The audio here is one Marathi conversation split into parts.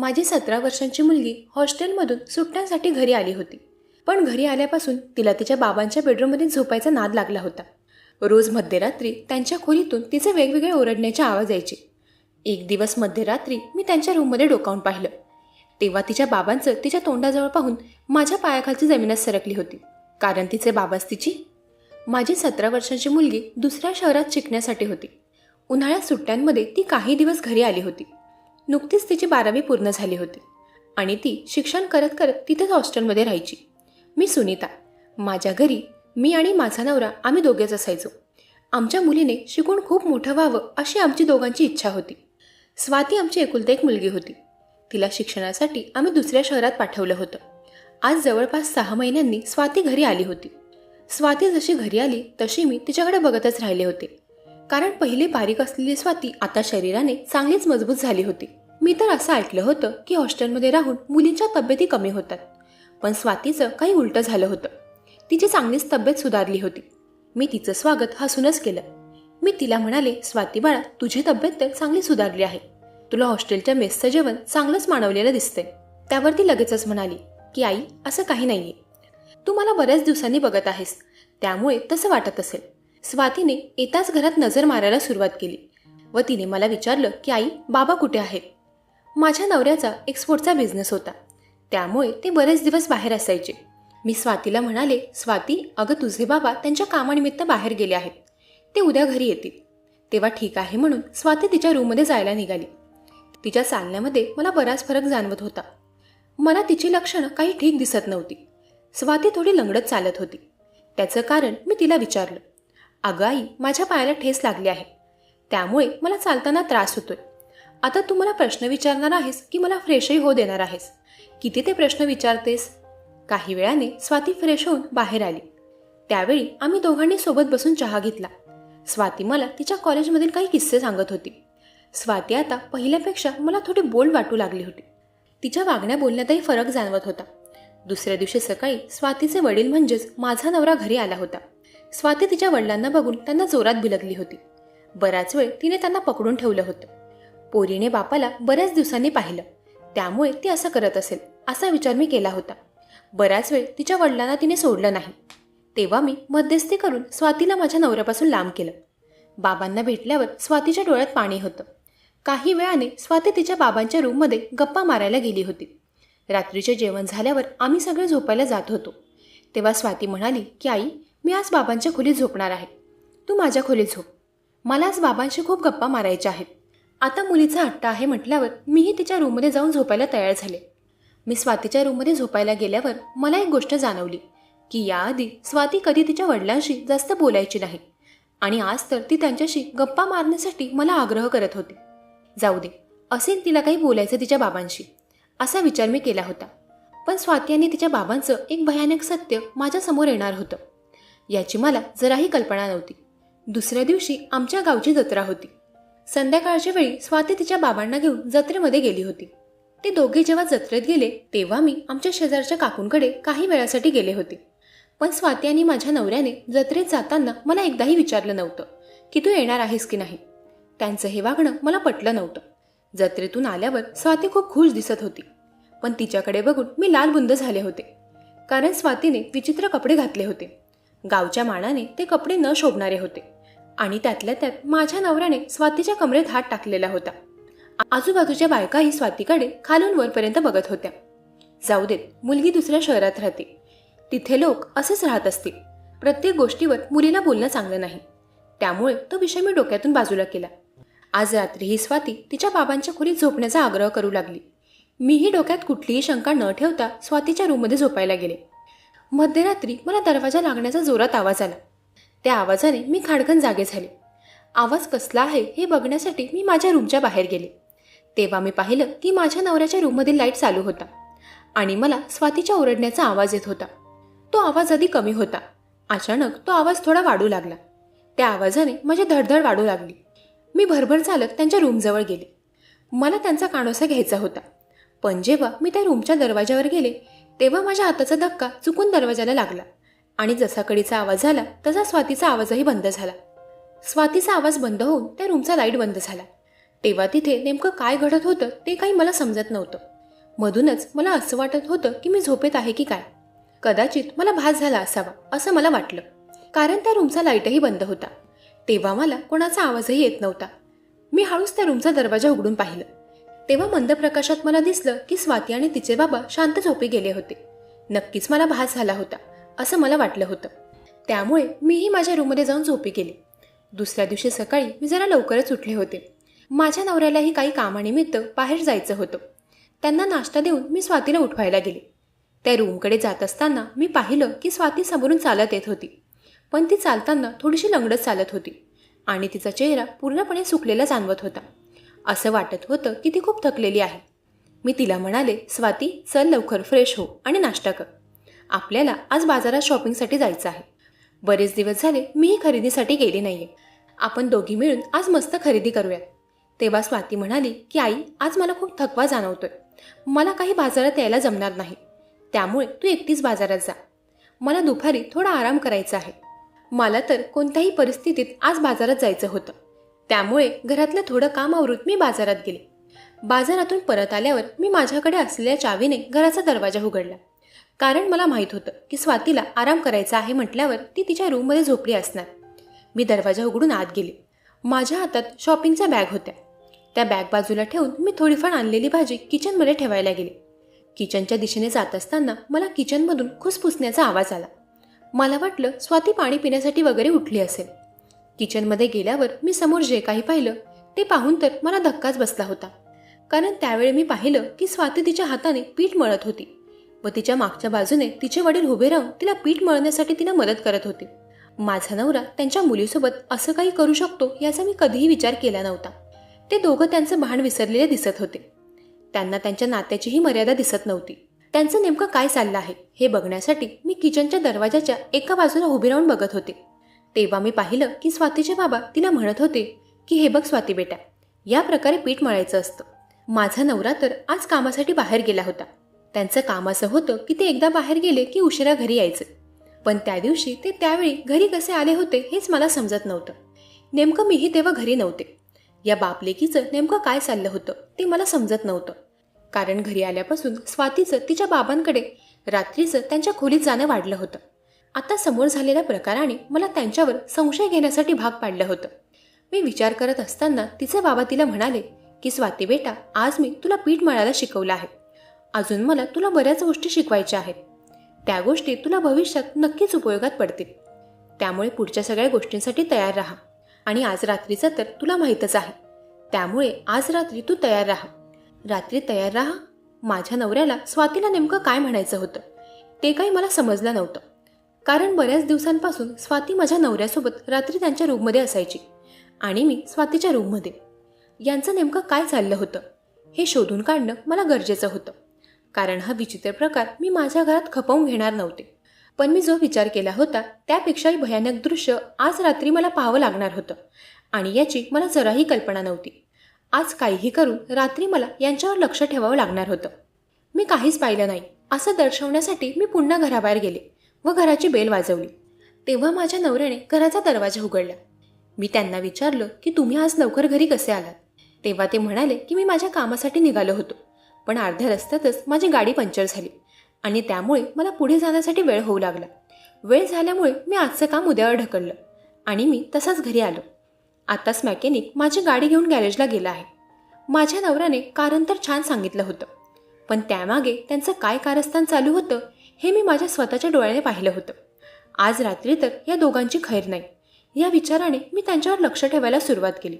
माझी सतरा वर्षांची मुलगी हॉस्टेलमधून सुट्ट्यांसाठी घरी आली होती. पण घरी आल्यापासून तिला तिच्या बाबांच्या बेडरूममध्ये झोपायचा नाद लागला होता. रोज मध्यरात्री त्यांच्या खोलीतून तिचे वेगवेगळे ओरडण्याचे आवाज यायचे. एक दिवस मध्यरात्री मी त्यांच्या रूममध्ये डोकावून पाहिलं. तेव्हा तिच्या बाबांचं तिच्या तोंडाजवळ पाहून माझ्या पायाखालची जमीनच सरकली होती. कारण तिचे बाबाच तिची? माझी सतरा वर्षांची मुलगी दुसऱ्या शहरात शिकण्यासाठी होती. उन्हाळ्यात सुट्ट्यांमध्ये ती काही दिवस घरी आली होती. नुकतीच तिची बारावी पूर्ण झाली होती. आणि ती शिक्षण करत करत तिथेच हॉस्टेलमध्ये राहायची. मी सुनीता. माझ्या घरी मी आणि माझा नवरा आम्ही दोघेच असायचो. आमच्या मुलीने शिकून खूप मोठं व्हावं अशी आमची दोघांची इच्छा होती. स्वाती आमची एकुलती एक मुलगी होती. तिला शिक्षणासाठी आम्ही दुसऱ्या शहरात पाठवलं होतं. आज जवळपास सहा महिन्यांनी स्वाती घरी आली होती. स्वाती जशी घरी आली तशी मी तिच्याकडे बघतच राहिले होते. कारण पहिली बारीक असलेली स्वाती आता शरीराने चांगलीच मजबूत झाली होती. मी तर असं ऐकलं होतं की हॉस्टेलमध्ये राहून मुलींच्या तब्येती कमी होतात. पण स्वातीचं काही उलटं झालं होतं. तिची चांगलीच तब्येत सुधारली होती. मी तिचं स्वागत हसूनच केलं. मी तिला म्हणाले स्वाती बाळा तुझी तब्येत तर चांगली सुधारली आहे. तुला हॉस्टेलच्या मेसचं जेवण चांगलंच मानवलेलं दिसतंय. त्यावर ती लगेचच म्हणाली की आई असं काही नाहीये. तू मला बऱ्याच दिवसांनी बघत आहेस. त्यामुळे तसं वाटत असेल. स्वातीने येताच घरात नजर मारायला सुरुवात केली व तिने मला विचारलं की आई बाबा कुठे आहेत? माझ्या नवऱ्याचा एक्सपोर्टचा बिझनेस होता. त्यामुळे ते बरेच दिवस बाहेर असायचे. मी स्वातीला म्हणाले स्वाती अगं तुझे बाबा त्यांच्या कामानिमित्त बाहेर गेले आहेत. ते उद्या घरी येतील. तेव्हा ठीक आहे म्हणून स्वाती तिच्या रूममध्ये जायला निघाली. तिच्या चालण्यामध्ये मला बराच फरक जाणवत होता. मला तिची लक्षणं काही ठीक दिसत नव्हती. स्वाती थोडी लंगडत चालत होती. त्याचं कारण मी तिला विचारलं. अगं आई माझ्या पायाला ठेस लागली आहे. त्यामुळे मला चालताना त्रास होतोय. आता तू मला प्रश्न विचारणार आहेस की मला फ्रेशही हो देणार आहेस? किती ते प्रश्न विचारतेस? काही वेळाने स्वाती फ्रेश होऊन बाहेर आली. त्यावेळी आम्ही दोघांनी सोबत बसून चहा घेतला. स्वाती मला तिच्या कॉलेजमधील काही किस्से सांगत होती. स्वाती आता पहिल्यापेक्षा मला थोडी बोल्ड वाटू लागली होती. तिच्या वागण्या बोलण्यातही फरक जाणवत होता. दुसऱ्या दिवशी सकाळी स्वातीचे वडील म्हणजेच माझा नवरा घरी आला होता. स्वाती तिच्या वडिलांना बघून त्यांना जोरात बिलगली होती. बराच वेळ तिने त्यांना पकडून ठेवलं होतं. पोरीने बापाला बऱ्याच दिवसांनी पाहिलं. त्यामुळे ती असं करत असेल असा विचार मी केला होता. बराच वेळ तिच्या वडिलांना तिने सोडलं नाही. तेव्हा मी मध्यस्थी करून स्वातीला माझ्या नवऱ्यापासून लांब केलं. बाबांना भेटल्यावर स्वातीच्या डोळ्यात पाणी होतं. काही वेळाने स्वाती तिच्या बाबांच्या रूममध्ये गप्पा मारायला गेली होती. रात्रीचे जेवण झाल्यावर आम्ही सगळे झोपायला जात होतो. तेव्हा स्वाती म्हणाली की आई मी आज बाबांच्या खोलीत झोपणार आहे. तू माझ्या खोलीत झोप. मला आज बाबांशी खूप गप्पा मारायच्या आहेत. आता मुलीचा हट्टा आहे म्हटल्यावर मीही तिच्या रूममध्ये जाऊन झोपायला तयार झाले. मी स्वातीच्या रूममध्ये झोपायला गेल्यावर मला एक गोष्ट जाणवली की याआधी स्वाती कधी तिच्या वडिलांशी जास्त बोलायची नाही आणि आज तर ती त्यांच्याशी गप्पा मारण्यासाठी मला आग्रह करत होती. जाऊ दे असेल तिला काही बोलायचं तिच्या बाबांशी असा विचार मी केला होता. पण स्वाती आणि तिच्या बाबांचं एक भयानक सत्य माझ्यासमोर येणार होतं. याची मला जराही कल्पना नव्हती. दुसऱ्या दिवशी आमच्या गावची जत्रा होती. संध्याकाळच्या वेळी स्वाती तिच्या बाबांना घेऊन जत्रेमध्ये गेली होती. ते दोघे जेव्हा जत्रेत गेले तेव्हा मी आमच्या शेजारच्या काकूंकडे काही वेळासाठी गेले होते. पण स्वाती आणि माझ्या नवऱ्याने जत्रेत जाताना मला एकदाही विचारलं नव्हतं की तू येणार आहेस की नाही. त्यांचं हे वागणं मला पटलं नव्हतं. जत्रेतून आल्यावर स्वाती खूप खुश दिसत होती. पण तिच्याकडे बघून मी लालबुंद झाले होते. कारण स्वातीने विचित्र कपडे घातले होते. गावच्या मानाने ते कपडे न शोभणारे होते. आणि त्यातल्या त्यात माझ्या नवऱ्याने स्वातीच्या कमरेत हात टाकलेला होता. आजूबाजूच्या बायकाही स्वातीकडे खालून वरपर्यंत बघत होत्या. जाऊ देत मुलगी दुसऱ्या शहरात राहते. तिथे लोक असेच राहत असतील. प्रत्येक गोष्टीवर मुलीला बोलणं चांगलं नाही. त्यामुळे तो विषय मी डोक्यातून बाजूला केला. आज रात्री ही स्वाती तिच्या बाबांच्या खोलीत झोपण्याचा आग्रह करू लागली. मीही डोक्यात कुठलीही शंका न ठेवता स्वातीच्या रूममध्ये झोपायला गेले. मध्यरात्री मला दरवाजा लागण्याचा जोरात आवाज आला. त्या आवाजाने मी खाडकन जागे झाले. आवाज कसला आहे हे बघण्यासाठी मी माझ्या रूमच्या बाहेर गेले. तेव्हा मी पाहिलं की माझ्या नवऱ्याच्या रूममधील लाइट चालू होता आणि मला स्वातीच्या ओरडण्याचा आवाज येत होता. तो आवाज आधी कमी होता. अचानक तो आवाज थोडा वाढू लागला. त्या आवाजाने माझी धडधड वाढू लागली. मी भरभर चालत त्यांच्या रूमजवळ गेले. मला त्यांचा कानोसा घ्यायचा होता. पण जेव्हा मी त्या रूमच्या दरवाजावर गेले तेव्हा माझ्या हाताचा धक्का चुकून दरवाजाला लागला. आणि जसा कडीचा आवाज झाला तसा स्वातीचा आवाजही बंद झाला. स्वातीचा आवाज बंद होऊन त्या रूमचा लाइट बंद झाला. तेव्हा तिथे नेमकं काय घडत होतं ते काही मला समजत नव्हतं. मधूनच मला असं वाटत होतं की मी झोपेत आहे की काय. कदाचित मला भास झाला असावा असं मला वाटलं. कारण त्या रूमचा लाईटही बंद होता. तेव्हा मला कोणाचा आवाजही येत नव्हता. मी हळूच त्या रूमचा दरवाजा उघडून पाहिलं. तेव्हा मंद प्रकाशात मला दिसलं की स्वाती आणि तिचे बाबा शांत झोपी गेले होते. नक्कीच मला भास झाला होता. असं मला वाटलं होतं. त्यामुळे मीही माझ्या रूममध्ये जाऊन झोपी गेली. दुसऱ्या दिवशी सकाळी मी जरा लवकरच उठले होते. माझ्या नवऱ्यालाही काही कामानिमित्त बाहेर जायचं होतं. त्यांना नाश्ता देऊन मी स्वातीला उठवायला गेले. त्या रूमकडे जात असताना मी पाहिलं की स्वाती समोरून चालत येत होती. पण ती चालताना थोडीशी लंगडत चालत होती आणि तिचा चेहरा पूर्णपणे सुकलेला जाणवत होता. असं वाटत होतं की ती खूप थकलेली आहे. मी तिला म्हणाले स्वाती चल लवकर फ्रेश हो आणि नाश्ता कर. आपल्याला आज बाजारात शॉपिंगसाठी जायचं आहे. बरेच दिवस झाले मीही खरेदीसाठी गेले नाही आपण दोघी मिळून आज मस्त खरेदी करूयात. तेव्हा स्वाती म्हणाली की आई आज मला खूप थकवा जाणवतोय. मला काही बाजारात यायला जमणार नाही. त्यामुळे तू एकटीच बाजारात जा. मला दुपारी थोडा आराम करायचा आहे. मला तर कोणत्याही परिस्थितीत आज बाजारात जायचं होतं. त्यामुळे घरातलं थोडं काम आवरून मी बाजारात गेले. बाजारातून परत आल्यावर मी माझ्याकडे असलेल्या चावीने घराचा दरवाजा उघडला. कारण मला माहीत होतं की स्वातीला आराम करायचा आहे म्हटल्यावर ती तिच्या रूममध्ये झोपली असणार. मी दरवाजा उघडून आत गेले. माझ्या हातात शॉपिंगच्या बॅग होत्या. त्या बॅग बाजूला ठेवून मी थोडीफार आणलेली भाजी किचनमध्ये ठेवायला गेले. किचनच्या दिशेने जात असताना मला किचनमधून खुसफुसण्याचा आवाज आला. मला वाटलं स्वाती पाणी पिण्यासाठी वगैरे उठली असेल. किचनमध्ये गेल्यावर मी समोर जे काही पाहिलं ते पाहून तर मला धक्काच बसला होता. कारण त्यावेळी मी पाहिलं की स्वाती तिच्या हाताने पीठ मळत होती. व तिच्या मागच्या बाजूने तिचे वडील उभे राहून तिला पीठ मळण्यासाठी तिला मदत करत होते. माझा नवरा त्यांच्या मुलीसोबत असं काही करू शकतो याचा मी कधीही विचार केला नव्हता. ते दोघं त्यांचं भान विसरलेले दिसत होते. त्यांना त्यांच्या नात्याचीही मर्यादा दिसत नव्हती. त्यांचं नेमकं काय चाललं आहे हे बघण्यासाठी मी किचनच्या दरवाजाच्या एका बाजूला उभे राहून बघत होते. तेव्हा मी पाहिलं की स्वातीचे बाबा तिला म्हणत होते की हे बघ स्वाती बेटा या प्रकारे पीठ मळायचं असतं. माझा नवरा तर आज कामासाठी बाहेर गेला होता. त्यांचं काम असं होतं की ते एकदा बाहेर गेले की उशिरा घरी यायचे. पण त्या दिवशी ते त्यावेळी घरी कसे आले होते हेच मला समजत नव्हतं. नेमकं मीही तेव्हा घरी नव्हते. या बापलेकीचं नेमकं काय चाललं होतं ते मला समजत नव्हतं. कारण घरी आल्यापासून स्वातीचं तिच्या बाबांकडे रात्रीचं त्यांच्या खोलीत जाणं वाढलं होतं. आता समोर झालेल्या प्रकाराने मला त्यांच्यावर संशय घेण्यासाठी भाग पाडलं होतं. मी विचार करत असताना तिचे बाबा तिला म्हणाले की स्वाती बेटा आज मी तुला पीठ मळायला शिकवलं आहे. अजून मला तुला बऱ्याच गोष्टी शिकवायच्या आहेत. त्या गोष्टी तुला भविष्यात नक्कीच उपयोगात पडतील. त्यामुळे पुढच्या सगळ्या गोष्टींसाठी तयार राहा. आणि आज रात्रीचं तर तुला माहीतच आहे. त्यामुळे आज रात्री तू तयार राहा. रात्री तयार राहा. माझ्या नवऱ्याला स्वातीला नेमकं काय म्हणायचं होतं? ते काही मला समजलं नव्हतं. कारण बऱ्याच दिवसांपासून स्वाती माझ्या नवऱ्यासोबत रात्री त्यांच्या रूममध्ये असायची. आणि मी स्वातीच्या रूममध्ये. यांचं नेमकं काय चाललं होतं? हे शोधून काढणं मला गरजेचं होतं. कारण हा विचित्र प्रकार मी माझ्या घरात खपवून घेणार नव्हते. पण मी जो विचार केला होता त्यापेक्षाही भयानक दृश्य आज रात्री मला पाहावं लागणार होतं आणि याची मला जराही कल्पना नव्हती. आज काहीही करून रात्री मला यांच्यावर लक्ष ठेवावं लागणार होतं. मी काहीच पाहिलं नाही. असं दर्शवण्यासाठी मी पुन्हा घराबाहेर गेले व घराची बेल वाजवली. तेव्हा माझ्या नवऱ्याने घराचा दरवाजा उघडला. मी त्यांना विचारलं की तुम्ही आज लवकर घरी कसे आलात? तेव्हा ते म्हणाले की मी माझ्या कामासाठी निघालो होतो. पण अर्ध्या रस्त्यातच माझी गाडी पंक्चर झाली आणि त्यामुळे मला पुढे जाण्यासाठी वेळ होऊ लागला. वेळ झाल्यामुळे मी आजचं काम उद्यावर ढकललं आणि मी तसाच घरी आलो. आताच मॅकॅनिक माझी गाडी घेऊन गॅरेजला गेला आहे. माझ्या नवऱ्याने कारण तर छान सांगितलं होतं पण त्यामागे त्यांचं काय कारस्थान चालू होतं हे मी माझ्या स्वतःच्या डोळ्याने पाहिलं होतं. आज रात्री तर या दोघांची खैर नाही. या विचाराने मी त्यांच्यावर लक्ष ठेवायला सुरुवात केली.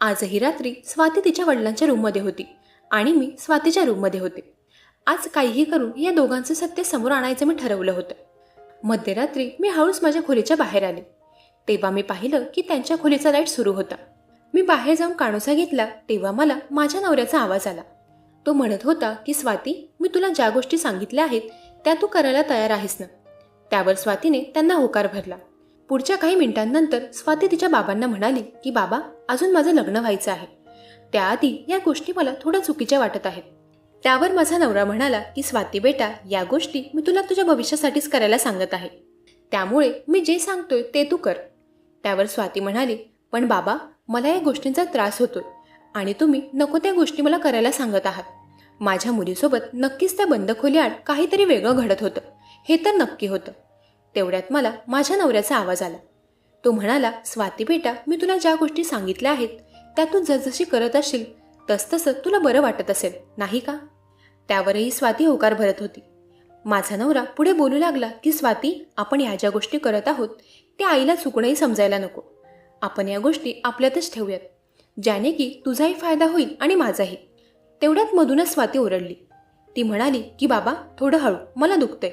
आजही रात्री स्वाती तिच्या वडिलांच्या रूममध्ये होती. आणि मी स्वातीच्या रूममध्ये होते. आज काहीही करून या दोघांचं सत्य समोर आणायचं मी ठरवलं होतं. मध्यरात्री मी हळूच माझ्या खोलीच्या बाहेर आले. तेव्हा मी पाहिलं की त्यांच्या खोलीचा लाइट सुरू होता. मी बाहेर जाऊन काणोसा घेतला तेव्हा मला माझ्या नवऱ्याचा आवाज आला. तो म्हणत होता की स्वाती मी तुला ज्या गोष्टी सांगितल्या आहेत त्या तू करायला तयार आहेस ना? त्यावर स्वातीने त्यांना होकार भरला. पुढच्या काही मिनिटांनंतर स्वाती तिच्या बाबांना म्हणाली की बाबा अजून माझं लग्न व्हायचं आहे. त्याआधी या गोष्टी मला थोड्या चुकीच्या वाटत आहेत. त्यावर माझा नवरा म्हणाला की स्वाती बेटा या गोष्टी मी तुला तुझ्या भविष्यासाठीच करायला सांगत आहे. त्यामुळे मी जे सांगतोय ते तू कर. त्यावर स्वाती म्हणाली पण बाबा मला या गोष्टींचा त्रास होतोय आणि तुम्ही नको त्या गोष्टी मला करायला सांगत आहात. माझ्या मुलीसोबत नक्कीच त्या बंद खोलीआड काहीतरी वेगळं घडत होतं. हे तर नक्की होतं. तेवढ्यात मला माझ्या नवऱ्याचा आवाज आला. तो म्हणाला स्वाती बेटा मी तुला ज्या गोष्टी सांगितल्या आहेत त्या तू जसजशी करत असशील तसतसं तुला बरं वाटत असेल नाही का? त्यावरही स्वाती होकार भरत होती. माझा नवरा पुढे बोलू लागला की स्वाती आपण या ज्या गोष्टी करत आहोत त्या आईला चुकणंही समजायला नको. आपण या गोष्टी आपल्यातच ठेवूयात. ज्याने की तुझाही फायदा होईल आणि माझाही. तेवढ्यात मधूनच स्वाती ओरडली. ती म्हणाली की बाबा थोडं हळू मला दुखतंय.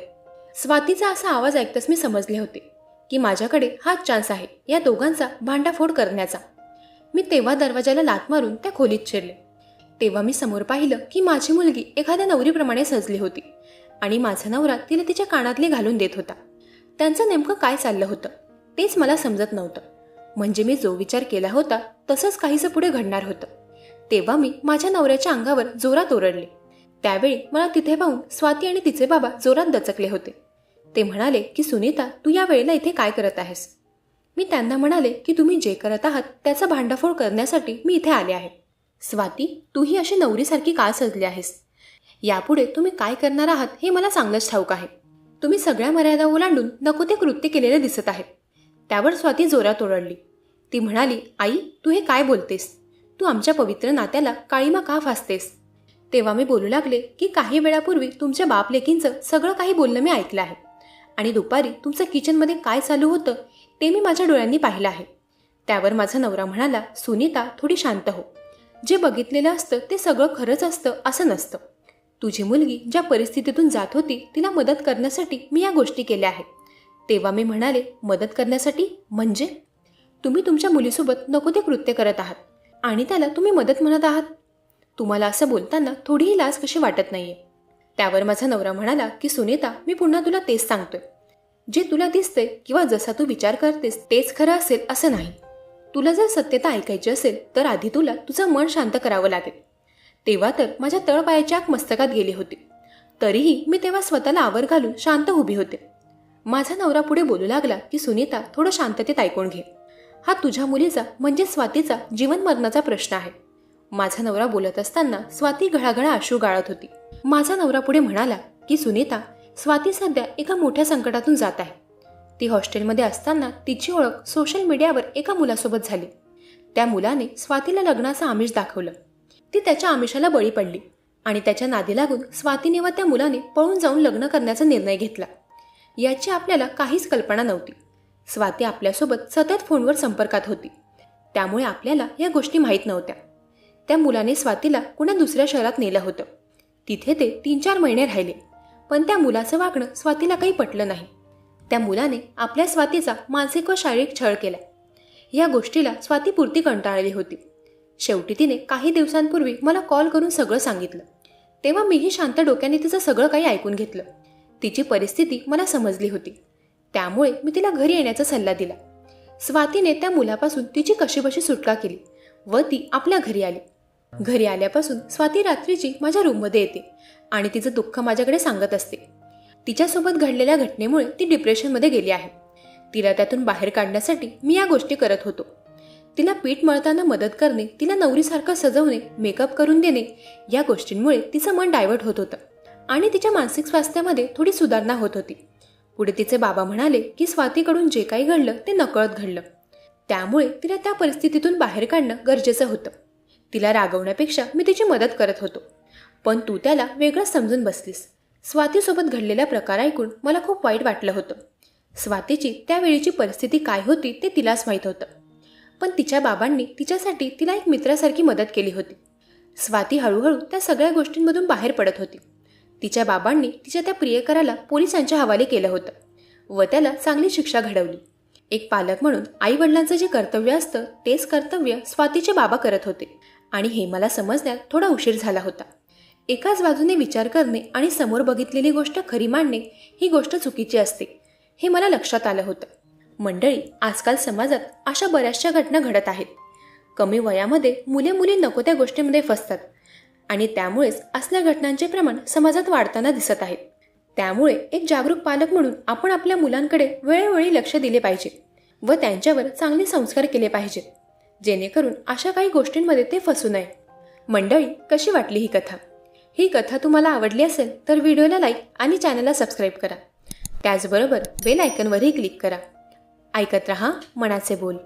स्वातीचा असा आवाज ऐकताच मी समजले होते की माझ्याकडे हाच चान्स आहे या दोघांचा भांडाफोड करण्याचा. मी तेव्हा दरवाजाला लात मारून त्या खोलीत शिरले. तेव्हा मी समोर पाहिलं की माझी मुलगी एखाद्या नवरीप्रमाणे सजली होती आणि माझा नवरा तिला तिच्या कानातले घालून देत होता. त्यांचं नेमकं काय चाललं होतं तेच मला समजत नव्हतं. म्हणजे मी जो विचार केला होता तसंच काहीसं पुढे घडणार होतं. तेव्हा मी माझ्या नवऱ्याच्या अंगावर जोरात ओरडले. त्यावेळी मला तिथे पाहून स्वाती आणि तिचे बाबा जोरात दचकले होते. ते म्हणाले की सुनीता तू या वेळेला इथे काय करत आहेस? मी त्यांना म्हणाले की तुम्ही जे करत आहात त्याचा भांडाफोड करण्यासाठी मी इथे आले आहे. स्वाती तूही अशी नवरीसारखी का सजली आहेस. यापुढे तुम्ही काय करणार आहात हे मला चांगलंच ठाऊक आहे. तुम्ही सगळ्या मर्यादा ओलांडून नको ते कृत्य केलेले दिसत आहेत. त्यावर स्वाती जोरात ओरडली. ती म्हणाली आई तू हे काय बोलतेस? तू आमच्या पवित्र नात्याला काळीमा का फासतेस? तेव्हा मी बोलू लागले की काही वेळापूर्वी तुमच्या बाप लेकींचं सगळं काही बोलणं मी ऐकलं आहे. आणि दुपारी तुमचं किचनमध्ये काय चालू होतं ते मी माझ्या डोळ्यांनी पाहिलं आहे. त्यावर माझा नवरा म्हणाला सुनीता थोडी शांत हो. जे बघितलेलं असतं ते सगळं खरंच असतं असं नसतं. तुझी मुलगी ज्या परिस्थितीतून जात होती तिला मदत करण्यासाठी मी या गोष्टी केल्या आहेत. तेव्हा मी म्हणाले मदत करण्यासाठी? म्हणजे? तुम्ही तुमच्या मुलीसोबत नको ते कृत्य करत आहात. आणि त्याला तुम्ही मदत म्हणत आहात? तुम्हाला असं बोलताना थोडीही लाज कशी वाटत नाहीये? त्यावर माझा नवरा म्हणाला की सुनीता मी पुन्हा तुला तेच सांगतोय. जे तुला दिसते किंवा जसा तू विचार करतेस तेच खरं असेल असं नाही. तुला जर सत्यता ऐकायची असेल तर आधी तुला तुझं मन शांत करावं लागेल. तेव्हा तर माझ्या तळपायाच्या आग मस्तकात गेली होती. तरीही मी तेव्हा स्वतःला आवर घालून शांत उभी होते. माझा नवरा पुढे बोलू लागला की सुनीता थोडं शांततेत ऐकून घे. हा तुझ्या मुलीचा म्हणजे स्वातीचा जीवन मरणाचा प्रश्न आहे. माझा नवरा बोलत असताना स्वाती घळाघळा आशू गाळत होती. माझा नवरा पुढे म्हणाला की सुनीता स्वाती सध्या एका मोठ्या संकटातून जात आहे. ती हॉस्टेलमध्ये असताना तिची ओळख सोशल मीडियावर एका मुलासोबत झाली. त्या मुलाने स्वातीला लग्नाचं आमिष दाखवलं. ती त्याच्या आमिषाला बळी पडली आणि त्याच्या नादी लागून स्वातीने व त्या मुलाने पळून जाऊन लग्न करण्याचा निर्णय घेतला. याची आपल्याला काहीच कल्पना नव्हती. स्वाती आपल्यासोबत सतत फोनवर संपर्कात होती. त्यामुळे आपल्याला या गोष्टी माहीत नव्हत्या. त्या मुलाने स्वातीला कुणा दुसऱ्या शहरात नेलं होतं. तिथे ते तीन चार महिने राहिले. पण त्या मुलाचं वागणं स्वातीला काही पटलं नाही. त्या मुलाने आपल्या स्वातीचा मानसिक व शारीरिक छळ केला. या गोष्टीला स्वाती पुरती कंटाळली होती. शेवटी तिने काही दिवसांपूर्वी मला कॉल करून सगळं सांगितलं. तेव्हा मीही शांत डोक्याने तिचं सगळं काही ऐकून घेतलं. तिची परिस्थिती मला समजली होती. त्यामुळे मी तिला घरी येण्याचा सल्ला दिला. स्वातीने त्या मुलापासून तिची कशीबशी सुटका केली व ती आपल्या घरी आली. घरी आल्यापासून स्वाती रात्रीची माझ्या रूममध्ये येते. आणि तिचं दुःख माझ्याकडे सांगत असते. तिच्यासोबत घडलेल्या घटनेमुळे ती डिप्रेशनमध्ये गेली आहे. तिला त्यातून बाहेर काढण्यासाठी मी या गोष्टी करत होतो. तिला पीठ मळताना मदत करणे तिला नवरीसारखं सजवणे मेकअप करून देणे या गोष्टींमुळे तिचं मन डायव्हर्ट होत होतं आणि तिच्या मानसिक स्वास्थ्यामध्ये थोडी सुधारणा होत होती. पुढे तिचे बाबा म्हणाले की स्वातीकडून जे काही घडलं ते नकळत घडलं. त्यामुळे तिला त्या परिस्थितीतून बाहेर काढणं गरजेचं होतं. तिला रागवण्यापेक्षा मी तिची मदत करत होतो. पण तू त्याला वेगळंच समजून बसलीस. स्वातीसोबत घडलेला प्रकार ऐकून मला खूप वाईट वाटलं होतं. स्वातीची त्यावेळीची परिस्थिती काय होती ते तिलाच माहीत होतं. पण तिच्या बाबांनी तिच्यासाठी तिला एक मित्रासारखी मदत केली होती. स्वाती हळूहळू त्या सगळ्या गोष्टींमधून बाहेर पडत होती. तिच्या बाबांनी तिच्या त्या प्रियकराला पोलिसांच्या हवाले केलं होतं व त्याला चांगली शिक्षा घडवली. एक पालक म्हणून आई वडिलांचं जे कर्तव्य असतं तेच कर्तव्य स्वातीचे बाबा करत होते. आणि हे मला समजण्यात थोडा उशीर झाला होता. एकाच बाजूने विचार करणे आणि समोर बघितलेली गोष्ट खरी मांडणे ही गोष्ट चुकीची असते हे मला लक्षात आलं होतं. मंडळी आजकाल समाजात अशा बऱ्याचशा घटना घडत आहेत. कमी वयामध्ये मुले मुली नको त्या गोष्टींमध्ये फसतात आणि त्यामुळेच असल्या घटनांचे प्रमाण समाजात वाढताना दिसत आहे. त्यामुळे एक जागरूक पालक म्हणून आपण आपल्या मुलांकडे वेळोवेळी लक्ष दिले पाहिजे व त्यांच्यावर चांगले संस्कार केले पाहिजेत जेणेकरून अशा काही गोष्टींमध्ये ते फसू नये. मंडळी कशी वाटली ही कथा? ही कथा तुम्हाला आवडली असेल तर व्हिडिओला लाईक आणि चॅनलला सबस्क्राईब करा. त्याचबरोबर बेल आयकनवरही क्लिक करा. ऐकत रहा मनाचे बोल.